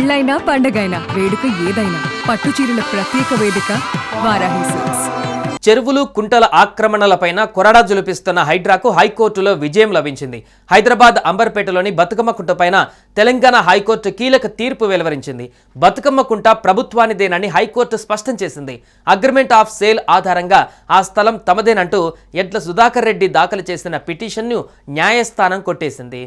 పెళ్ళైనా పండగైనా వేడుక ఏదైనా పట్టు చీరల ప్రత్యేక వేదిక వారాహి సిల్క్స్. చెరువులు కుంటల ఆక్రమణలపైన కొరడా జులిపిస్తున్న హైడ్రాకు హైకోర్టులో విజయం లభించింది. హైదరాబాద్ అంబర్పేటలోని బతుకమ్మ కుంట పైన తెలంగాణ హైకోర్టు కీలక తీర్పు వెలువరించింది. బతుకమ్మ కుంట ప్రభుత్వానిదేనని హైకోర్టు స్పష్టం చేసింది. అగ్రిమెంట్ ఆఫ్ సేల్ ఆధారంగా ఆ స్థలం తమదేనంటూ ఎడ్ల సుధాకర్ రెడ్డి దాఖలు చేసిన పిటిషన్ను న్యాయస్థానం కొట్టేసింది.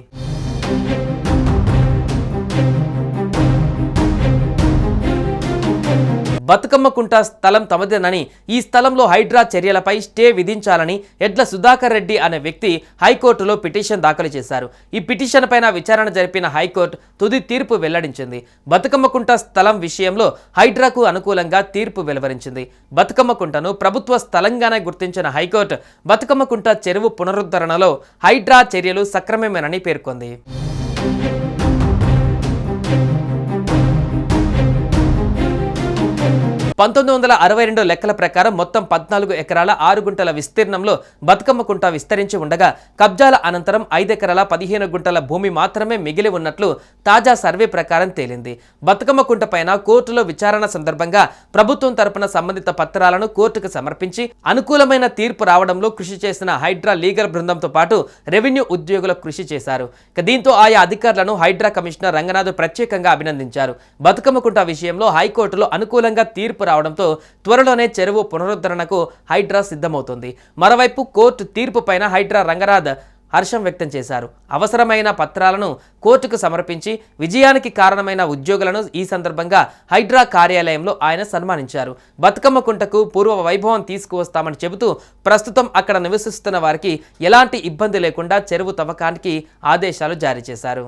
బతుకమ్మకుంట స్థలం తమదేనని ఈ స్థలంలో హైడ్రా చర్యలపై స్టే విధించాలని ఎడ్ల సుధాకర్ రెడ్డి అనే వ్యక్తి హైకోర్టులో పిటిషన్ దాఖలు చేశారు. ఈ పిటిషన్ పైన విచారణ జరిపిన హైకోర్టు తుది తీర్పు వెల్లడించింది. బతుకమ్మకుంట స్థలం విషయంలో హైడ్రాకు అనుకూలంగా తీర్పు వెలువరించింది. బతుకమ్మ కుంటను ప్రభుత్వ స్థలంగానే గుర్తించిన హైకోర్టు బతుకమ్మ కుంట చెరువు పునరుద్ధరణలో హైడ్రా చర్యలు సక్రమమేనని పేర్కొంది. పంతొమ్మిది వందల అరవై రెండు లెక్కల ప్రకారం మొత్తం పద్నాలుగు ఎకరాల ఆరు గుంటల విస్తీర్ణంలో బతుకమ్మ కుంట విస్తరించి ఉండగా కబ్జాల అనంతరం ఐదు ఎకరాల పదిహేను గుంటల భూమి మాత్రమే మిగిలి ఉన్నట్లు తాజా సర్వే ప్రకారం తేలింది. బతుకమ్మ కుంట పైన కోర్టులో విచారణ సందర్భంగా ప్రభుత్వం తరపున సంబంధిత పత్రాలను కోర్టుకు సమర్పించి అనుకూలమైన తీర్పు రావడంలో కృషి చేసిన హైడ్రా లీగల్ బృందంతో పాటు రెవెన్యూ ఉద్యోగుల కృషి చేశారు. దీంతో ఆయా అధికారులను హైడ్రా కమిషనర్ రంగనాథ్ ప్రత్యేకంగా అభినందించారు. బతుకమ్మ కుంట విషయంలో హైకోర్టులో అనుకూలంగా తీర్పు రావడంతో త్వరలోనే చెరువు పునరుద్ధరణకు హైడ్రా సిద్ధమవుతుంది. మరోవైపు కోర్టు తీర్పు పైన హైడ్రా రంగనాథ్ హర్షం వ్యక్తం చేశారు. అవసరమైన పత్రాలను కోర్టుకు సమర్పించి విజయానికి కారణమైన ఉద్యోగులను ఈ సందర్భంగా హైడ్రా కార్యాలయంలో ఆయన సన్మానించారు. బతుకమ్మ కుంటకు పూర్వ వైభవం తీసుకువస్తామని చెబుతూ ప్రస్తుతం అక్కడ నివసిస్తున్న వారికి ఎలాంటి ఇబ్బంది లేకుండా చెరువు తవ్వకానికి ఆదేశాలు జారీ చేశారు.